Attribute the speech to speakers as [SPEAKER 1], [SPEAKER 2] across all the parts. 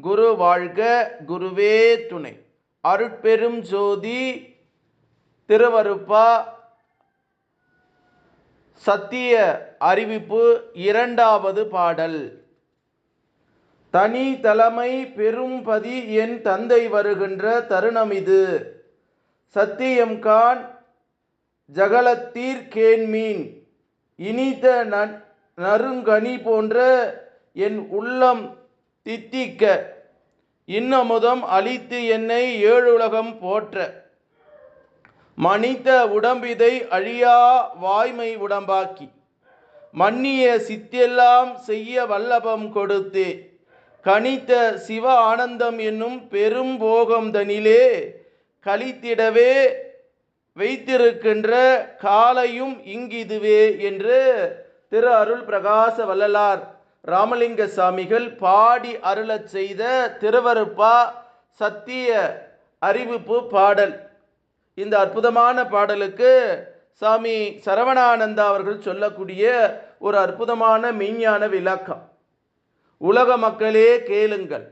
[SPEAKER 1] குரு வாழ்க குருவே துணை. அருட்பெரும் ஜோதி திருவருப்பா. சத்திய அறிவிப்பு இரண்டாவது பாடல். தனி தலைமை பெரும்பதி என் தந்தை வருகின்ற தருணம் இது. சத்தியம் கான் ஜகலத்தீர் கேன்மீன் இனித நன்- நறுங்கனி போன்ற என் உள்ளம் தித்திக்க. இன்னமுதம் அழித்து என்னை ஏழுலகம் போற்ற. மனித உடம்பிதை அழியா வாய்மை உடம்பாக்கி. மன்னிய சித்தெல்லாம் செய்ய வல்லபம் கொடுத்து. கனித்த சிவ ஆனந்தம் என்னும் பெரும் போகம் தனிலே கழித்திடவே வைத்திருக்கின்ற காலையும் இங்கிதுவே என்று திரு அருள் பிரகாச வள்ளலார் ராமலிங்க சாமிகள் பாடி அருளச் செய்த திருவருப்பா சத்திய அறிவிப்பு பாடல். இந்த அற்புதமான பாடலுக்கு சாமி சரவணானந்தா அவர்கள் சொல்லக்கூடிய ஒரு அற்புதமான மெய்ஞான விளக்கம். உலக மக்களே கேளுங்கள்.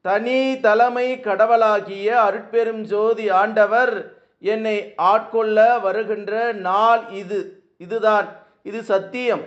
[SPEAKER 1] தனி தலைமை கடவுளாகிய அருட்பெரும் ஜோதி ஆண்டவர் என்னை ஆட்கொள்ள வருகின்ற நாள் இது. இதுதான். இது சத்தியம்.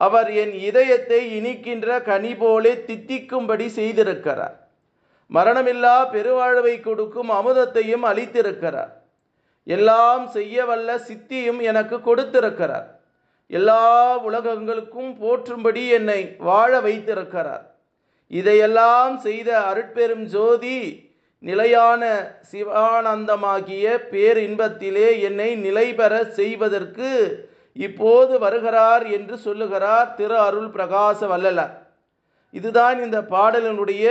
[SPEAKER 1] அவர் என் இதயத்தை இனிக்கின்ற கனி போலே தித்திக்கும்படி செய்திருக்கிறார். மரணமில்லா பெருவாழ்வை கொடுக்கும் அமுதத்தையும் அளித்திருக்கிறார். எல்லாம் செய்ய வல்ல சித்தியும் எனக்கு கொடுத்திருக்கிறார். எல்லா உலகங்களுக்கும் போற்றும்படி என்னை வாழ வைத்திருக்கிறார். இதையெல்லாம் செய்த அருட்பெரும் ஜோதி நிலையான சிவானந்தமாகிய பேரின்பத்திலே என்னை நிலை பெற செய்வதற்கு இப்போது வருகிறார் என்று சொல்லுகிறார் திரு அருள் பிரகாச வல்லலார் இதுதான் இந்த பாடலினுடைய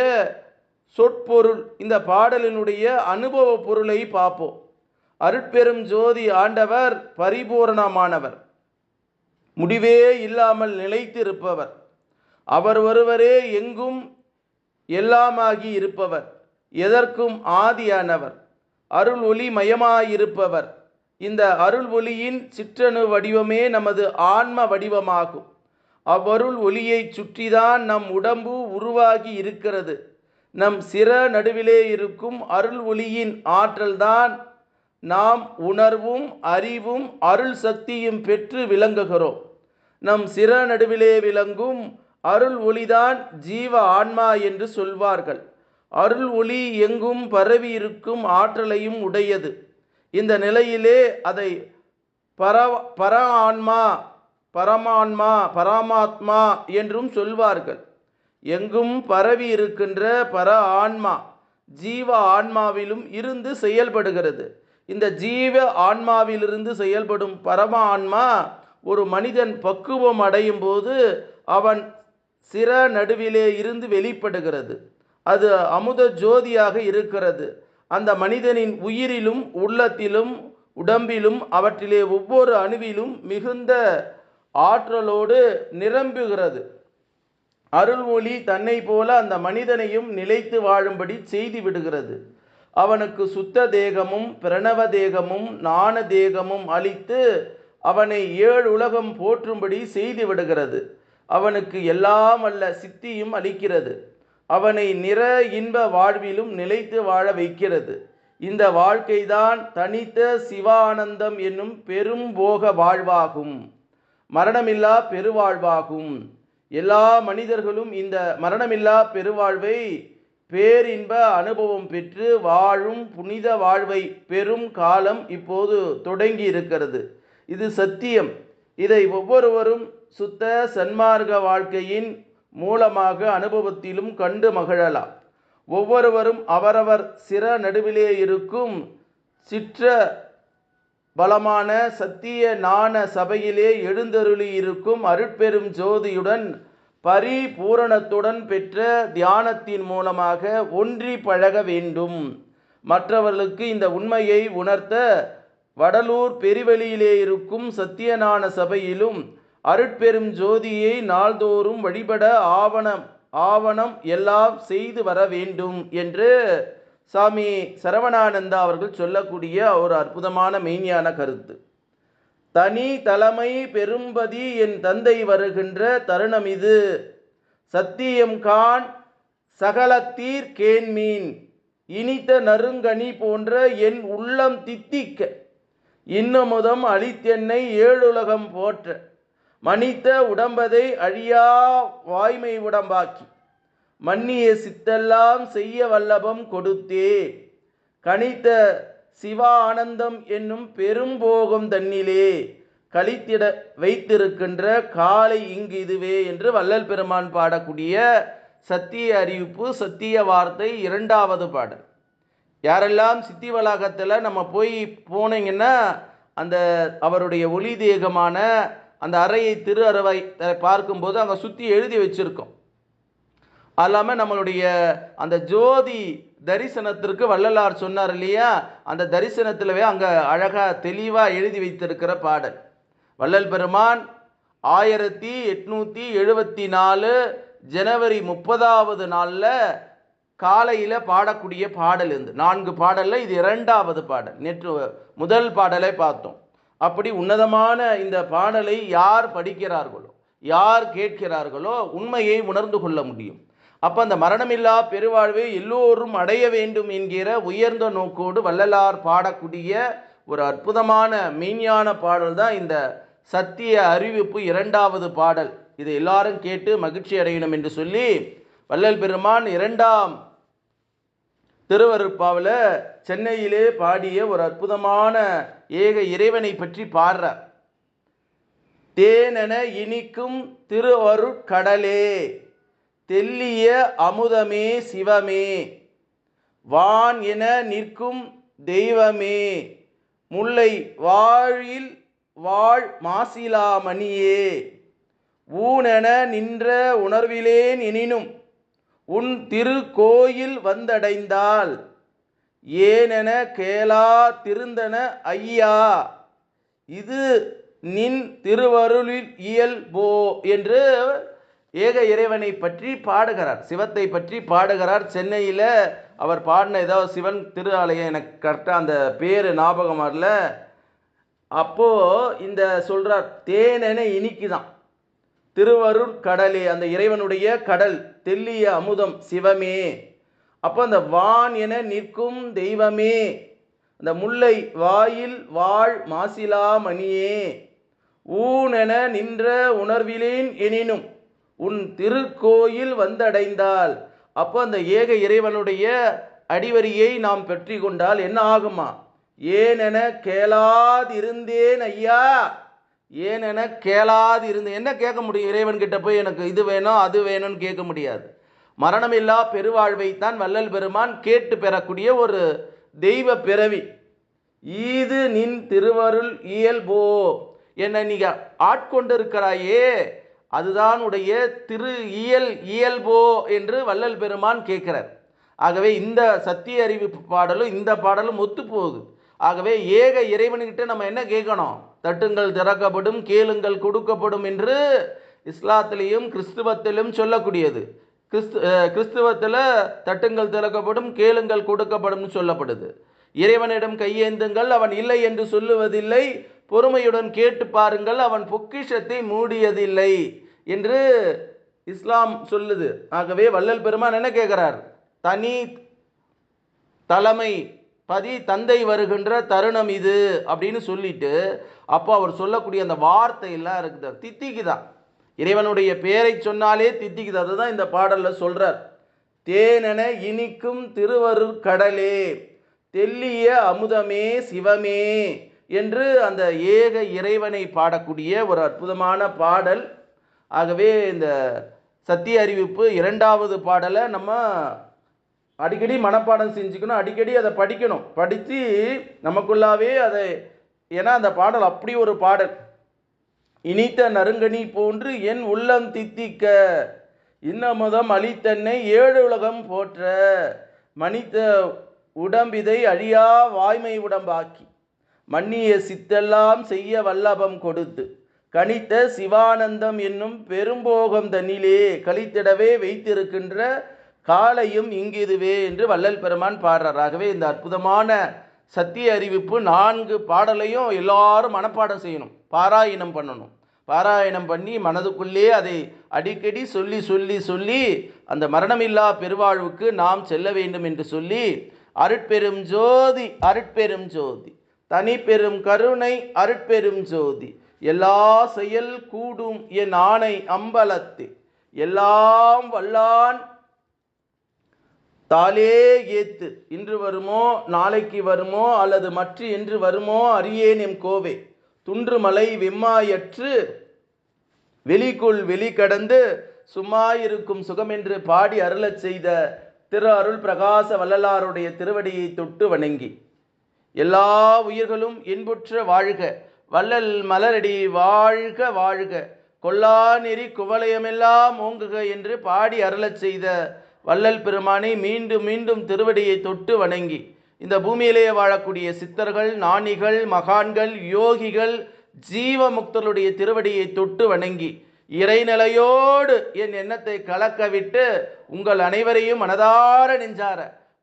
[SPEAKER 1] சொற்பொருள். இந்த பாடலினுடைய அனுபவ பொருளை பார்ப்போம். அருட்பெரும் ஜோதி ஆண்டவர் பரிபூரணமானவர். முடிவே இல்லாமல் நிலைத்திருப்பவர். அவர் ஒருவரே எங்கும் எல்லாமாகி இருப்பவர். எதற்கும் ஆதியானவர். அருள் ஒளி மயமாயிருப்பவர் இந்த அருள் ஒளியின் சிற்றணு வடிவமே நமது ஆன்ம வடிவமாகும். அவ்வருள் ஒளியை சுற்றிதான் நம் உடம்பு உருவாகி இருக்கிறது. நம் சிற நடுவிலே இருக்கும் அருள் ஒளியின் ஆற்றல்தான் நாம் உணர்வும் அறிவும் அருள் சக்தியும் பெற்று விளங்குகிறோம். நம் சிற நடுவிலே விளங்கும் அருள் ஒளிதான் ஜீவ ஆன்மா என்று சொல்வார்கள். அருள் ஒளி எங்கும் பரவி இருக்கும் ஆற்றலையும் உடையது. இந்த நிலையிலே அதை பர பர ஆன்மா பரமான்மா பரமாத்மா என்றும் சொல்வார்கள். எங்கும் பரவி இருக்கின்ற பர ஆன்மா ஜீவ ஆன்மாவிலும் இருந்து செயல்படுகிறது. இந்த ஜீவ ஆன்மாவிலிருந்து செயல்படும் பரம ஆன்மா ஒரு மனிதன் பக்குவம் அடையும் போது அவன் சிற நடுவிலே இருந்து வெளிப்படுகிறது. அது அமுத ஜோதியாக இருக்கிறது. அந்த மனிதனின் உயிரிலும் உள்ளத்திலும் உடம்பிலும் அவற்றிலே ஒவ்வொரு அணுவிலும் மிகுந்த ஆற்றலோடு நிரம்புகிறது. அருள்மொழி தன்னை போல அந்த மனிதனையும் நிலைத்து வாழும்படி செய்து விடுகிறது. அவனுக்கு சுத்த தேகமும் பிரணவ தேகமும் நாண தேகமும் அளித்து அவனை ஏழு உலகம் போற்றும்படி செய்து விடுகிறது. அவனுக்கு எல்லாம் அல்ல சித்தியும் அளிக்கிறது. அவனை நிற இன்ப வாழ்விலும் நிலைத்து வாழ வைக்கிறது. இந்த வாழ்க்கைதான் தனித்த சிவானந்தம் என்னும் பெரும் போக வாழ்வாகும். மரணமில்லா பெருவாழ்வாகும். எல்லா மனிதர்களும் இந்த மரணமில்லா பெருவாழ்வை பேரின்ப அனுபவம் பெற்று வாழும் புனித வாழ்வை பெரும் காலம் இப்போது தொடங்கி இருக்கிறது இது சத்தியம். இதை ஒவ்வொருவரும் சுத்த சன்மார்க்க வாழ்க்கையின் மூலமாக அனுபவத்திலும் கண்டு மகிழலாம். ஒவ்வொருவரும் அவரவர் சிற நடுவிலே இருக்கும் சிற்ற பலமான சத்திய நாண சபையிலே எழுந்தருளி இருக்கும் அருட்பெரும் ஜோதியுடன் பரிபூரணத்துடன் பெற்ற தியானத்தின் மூலமாக ஒன்றி பழக வேண்டும். மற்றவர்களுக்கு இந்த உண்மையை உணர்த்த வடலூர் பெருவெளியிலே இருக்கும் சத்தியஞான சபையிலும் அருட்பெரும் ஜோதியை நாள்தோறும் வழிபட ஆவணம் ஆவணம் எல்லாம் செய்து வர வேண்டும் என்று சாமி சரவணானந்தா அவர்கள் சொல்லக்கூடிய ஒரு அற்புதமான மெய்ஞான கருத்து. தனி தலைமை பெரும்பதி என் தந்தை வருகின்ற தருணம் இது. சத்தியம் கான் சகலத்தீர் கேன்மீன் இனித்த நறுங்கனி போன்ற என் உள்ளம் தித்திக்க. இன்னமுதம் அழித்தென்னை ஏழுலகம் போற்ற. மனித உடம்பதை அழியா வாய்மை உடம்பாக்கி மன்னிய சித்தெல்லாம் செய்ய வல்லபம் கொடுத்தே. கணித்த சிவா ஆனந்தம் என்னும் பெரும்போகம் தன்னிலே கழித்திட வைத்திருக்கின்ற காலை இங்கு இதுவே என்று வள்ளல் பெருமான் பாடக்கூடிய சத்திய அறிவிப்பு சத்திய வார்த்தை இரண்டாவது பாடல். யாரெல்லாம் சித்தி வளாகத்தில் நம்ம போய் போனீங்கன்னா அந்த அவருடைய ஒளி தேகமான அந்த அறையை திரு அறவை பார்க்கும்போது அங்கே சுற்றி எழுதி வச்சுருக்கோம். அது இல்லாமல் நம்மளுடைய அந்த ஜோதி தரிசனத்திற்கு வள்ளலார் சொன்னார் இல்லையா? அந்த தரிசனத்திலவே அங்கே அழகாக தெளிவாக எழுதி வைத்திருக்கிற பாடல். வள்ளல் பெருமான் ஆயிரத்தி எட்நூற்றி எழுபத்தி நாலு ஜனவரி முப்பதாவது நாளில் காலையில் பாடக்கூடிய பாடல் இருந்து நான்கு பாடலில் இது இரண்டாவது பாடல். நேற்று முதல் பாடலை பார்த்தோம். அப்படி உன்னதமான இந்த பாடலை யார் படிக்கிறார்களோ யார் கேட்கிறார்களோ உண்மையை உணர்ந்து கொள்ள முடியும். அப்போ அந்த மரணமில்லா பெருவாழ்வை எல்லோரும் அடைய வேண்டும் என்கிற உயர்ந்த நோக்கோடு வள்ளலார் பாடக்கூடிய ஒரு அற்புதமான மெய்ஞான பாடல் தான் இந்த சத்திய அறிவிப்பு இரண்டாவது பாடல். இதை எல்லாரும் கேட்டு மகிழ்ச்சி அடையணும் என்று சொல்லி வள்ளல் பெருமான் இரண்டாம் திருவருப்பாவில் சென்னையிலே பாடிய ஒரு அற்புதமான ஏக இறைவனை பற்றி பாடுறார். தேனென இனிக்கும் திருவருட்கடலே தெல்லிய அமுதமே சிவமே வான் என நிற்கும் தெய்வமே முல்லை வாழில் வாழ் மாசிலாமணியே ஊனென நின்ற உணர்விலேன் எனினும் உன் திருக்கோயில் வந்தடைந்தால் ஏனென கேளா திருந்தன ஐயா. இது நின் திருவருளில் இயல்போ என்று ஏக இறைவனை பற்றி பாடுகிறார். சிவத்தை பற்றி பாடுகிறார். சென்னையில் அவர் பாடின ஏதாவது சிவன் திரு ஆலயம் எனக்கு கரெக்டாக அந்த பேர் ஞாபகம் வரல. அப்போது இந்த சொல்கிறார் தேனென இனிக்குதான். திருவருட் கடலே அந்த இறைவனுடைய கடல் தெல்லிய அமுதம் சிவமே. அப்போ அந்த வான் என நிற்கும் தெய்வமே. அந்த முல்லை வாயில் வாழ் மாசிலா மணியே. ஊனென நின்ற உணர்விலேன் எனினும் உன் திருக்கோயில் வந்தடைந்தால் அப்போ அந்த ஏக இறைவனுடைய அடிவரியை நாம் பெற்றி கொண்டால் என்ன ஆகுமா? ஏனென கேளாதிருந்தேன் ஐயா. ஏனென கேளாது இருந்து என்ன கேட்க முடியும்? இறைவன் கிட்ட போய் எனக்கு இது வேணும் அது வேணும்னு கேட்க முடியாது. மரணமில்லா பெருவாழ்வைத்தான் வள்ளல் பெருமான் கேட்டு பெறக்கூடிய ஒரு தெய்வ பிறவி. ஈது நின் திருவருள் இயல்போ. என்னை நீங்க ஆட்கொண்டிருக்கிறாயே அதுதான் உடைய திரு இயல் இயல்போ என்று வள்ளல் பெருமான் கேட்கிறார். ஆகவே இந்த சத்திய அறிவு பாடலும் இந்த பாடலும் ஒத்து போகுது ஆகவே ஏக இறைவன்கிட்ட நம்ம என்ன கேட்கணும்? தட்டுங்கள் திறக்கப்படும் கேளுங்கள் கொடுக்கப்படும் என்று இஸ்லாத்திலையும் கிறிஸ்துவத்திலும் சொல்லக்கூடியது. கிறிஸ்து கிறிஸ்துவத்தில் தட்டுங்கள் திறக்கப்படும் கேளுங்கள் கொடுக்கப்படும் சொல்லப்படுது. இறைவனிடம் கையேந்துங்கள் அவன் இல்லை என்று சொல்லுவதில்லை. பொறுமையுடன் கேட்டு பாருங்கள் அவன் பொக்கிஷத்தை மூடியதில்லை என்று இஸ்லாம் சொல்லுது. ஆகவே வள்ளல் பெருமான் என்ன கேட்கிறார்? தனி தலைமை பதி தந்தை வருகின்ற தருணம் இது அப்படின்னு சொல்லிட்டு அப்போ அவர் சொல்லக்கூடிய அந்த வார்த்தை எல்லாம் இருக்குது. தித்திக்குதான் இறைவனுடைய பேரை சொன்னாலே தித்திக்குது அதுதான் இந்த பாடலில் சொல்கிறார் தேனென இனிக்கும் திருவருட் கடலே தெல்லிய அமுதமே சிவமே என்று அந்த ஏக இறைவனை பாடக்கூடிய ஒரு அற்புதமான பாடல். ஆகவே இந்த சத்திய அறிவிப்பு இரண்டாவது பாடலை நம்ம அடிக்கடி மனப்பாடம் செஞ்சுக்கணும் அடிக்கடி அதை படிக்கணும். படித்து நமக்குள்ளாவே அதை ஏன்னா அந்த பாடல் அப்படி ஒரு பாடல். இனித்த நறுங்கனி போன்று என் உள்ளம் தித்திக்க இன்னமுதம் அழித்தன்னை ஏழு உலகம் போற்ற மனித உடம்பிதை அழியா வாய்மை உடம்பாக்கி மன்னிய சித்தெல்லாம் செய்ய வல்லபம் கொடுத்து கணித்த சிவானந்தம் என்னும் பெரும்போகம் தன்னிலே கழித்திடவே வைத்திருக்கின்ற காலையும் இங்கிதுவே என்று வள்ளல் பெருமான் பாடுறார். ஆகவே இந்த அற்புதமான சத்திய அறிவிப்பு நான்கு பாடலையும் எல்லாரும் மனப்பாடம் செய்யணும். பாராயணம் பண்ணணும். பாராயணம் பண்ணி மனதுக்குள்ளே அதை அடிக்கடி சொல்லி சொல்லி சொல்லி அந்த மரணமில்லா பெருவாழ்வுக்கு நாம் செல்ல வேண்டும் என்று சொல்லி அருட்பெரும் ஜோதி அருட்பெரும் ஜோதி தனி பெரும் கருணை அருட்பெரும் ஜோதி எல்லா செயல் கூடும் என் ஆணை அம்பலத்து எல்லாம் வல்லான் தாலே ஏத்து. இன்று வருமோ நாளைக்கு வருமோ அல்லது மற்ற என்று வருமோ அறியேன் எம் கோவே. துன்றுமலை வெம்மாயற்று வெளிக்குள் வெளி கடந்து சும்மா இருக்கும் சுகமென்று பாடி அருளச் செய்த திரு அருள் பிரகாச வள்ளலாருடைய திருவடியை தொட்டு வணங்கி. எல்லா உயிர்களும் இன்புற்ற வாழ்க. வள்ளல் மலரடி வாழ்க வாழ்க. கொல்லா நெறி குவலயமெல்லாம் ஓங்குக என்று பாடி அருளச் செய்த வள்ளல் பெருமானை மீண்டும் மீண்டும் திருவடியை தொட்டு வணங்கி இந்த பூமியிலேயே வாழக்கூடிய சித்தர்கள் ஞானிகள் மகான்கள் யோகிகள் ஜீவமுக்தருடைய திருவடியை தொட்டு வணங்கி இறைநிலையோடு என் எண்ணத்தை கலக்கவிட்டு உங்கள் அனைவரையும் மனதார நெஞ்சார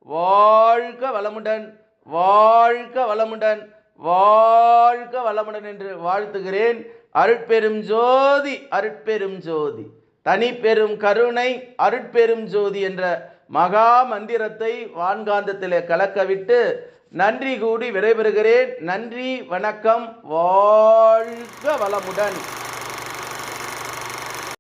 [SPEAKER 1] வாழ்க வளமுடன் வாழ்க வளமுடன் வாழ்க வளமுடன் என்று வாழ்த்துகிறேன். அருட்பெரும் ஜோதி அருட்பெரும் ஜோதி. தனி பெரும் கருணை அருட்பெரும் ஜோதி என்ற மகா மந்திரத்தை வான்காந்தத்திலே கலக்கவிட்டு நன்றி கூடி விடைபெறுகிறேன். நன்றி வணக்கம் வாழ்க வளமுடன்.